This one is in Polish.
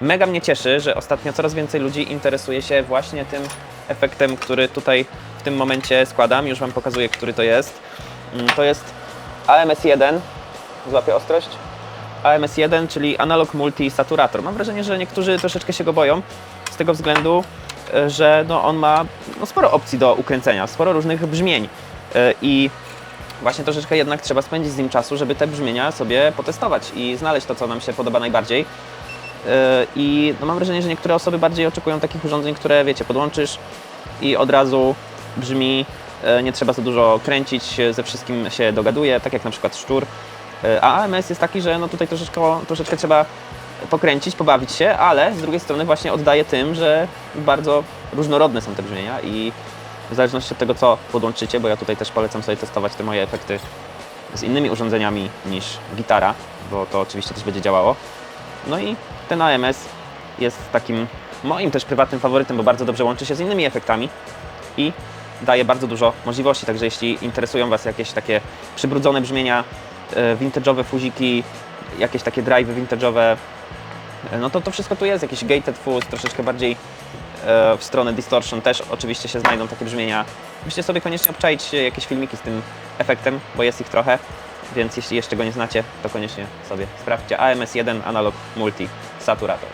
Mega mnie cieszy, że ostatnio coraz więcej ludzi interesuje się właśnie tym efektem, który tutaj w tym momencie składam. Już Wam pokazuję, który to jest. Mm, To jest AMS1. Złapię ostrość. AMS1, czyli Analog Multi Saturator. Mam wrażenie, że niektórzy troszeczkę się go boją z tego względu, e, że no, on ma no, sporo opcji do ukręcenia, sporo różnych brzmień. E, I właśnie troszeczkę jednak trzeba spędzić z nim czasu, żeby te brzmienia sobie potestować i znaleźć to, co nam się podoba najbardziej. Yy, I no mam wrażenie, że niektóre osoby bardziej oczekują takich urządzeń, które wiecie, podłączysz i od razu brzmi, yy, nie trzeba za dużo kręcić, yy, ze wszystkim się dogaduje, tak jak na przykład szczur. A AMS jest taki, że no tutaj troszeczkę, troszeczkę trzeba pokręcić, pobawić się, ale z drugiej strony właśnie oddaje tym, że bardzo różnorodne są te brzmienia i w zależności od tego, co podłączycie, bo ja tutaj też polecam sobie testować te moje efekty z innymi urządzeniami niż gitara, bo to oczywiście też będzie działało. No i ten AMS jest takim moim też prywatnym faworytem, bo bardzo dobrze łączy się z innymi efektami i daje bardzo dużo możliwości. Także jeśli interesują Was jakieś takie przybrudzone brzmienia, e, vintage'owe fuziki, jakieś takie drive'y vintage'owe, e, no to to wszystko tu jest. Jakiś gated fuzz, troszeczkę bardziej e, w stronę distortion też oczywiście się znajdą takie brzmienia. Musicie sobie koniecznie obczaić jakieś filmiki z tym efektem, bo jest ich trochę. Więc jeśli jeszcze go nie znacie, to koniecznie sobie sprawdźcie. AMS1 Analog Multi Saturator.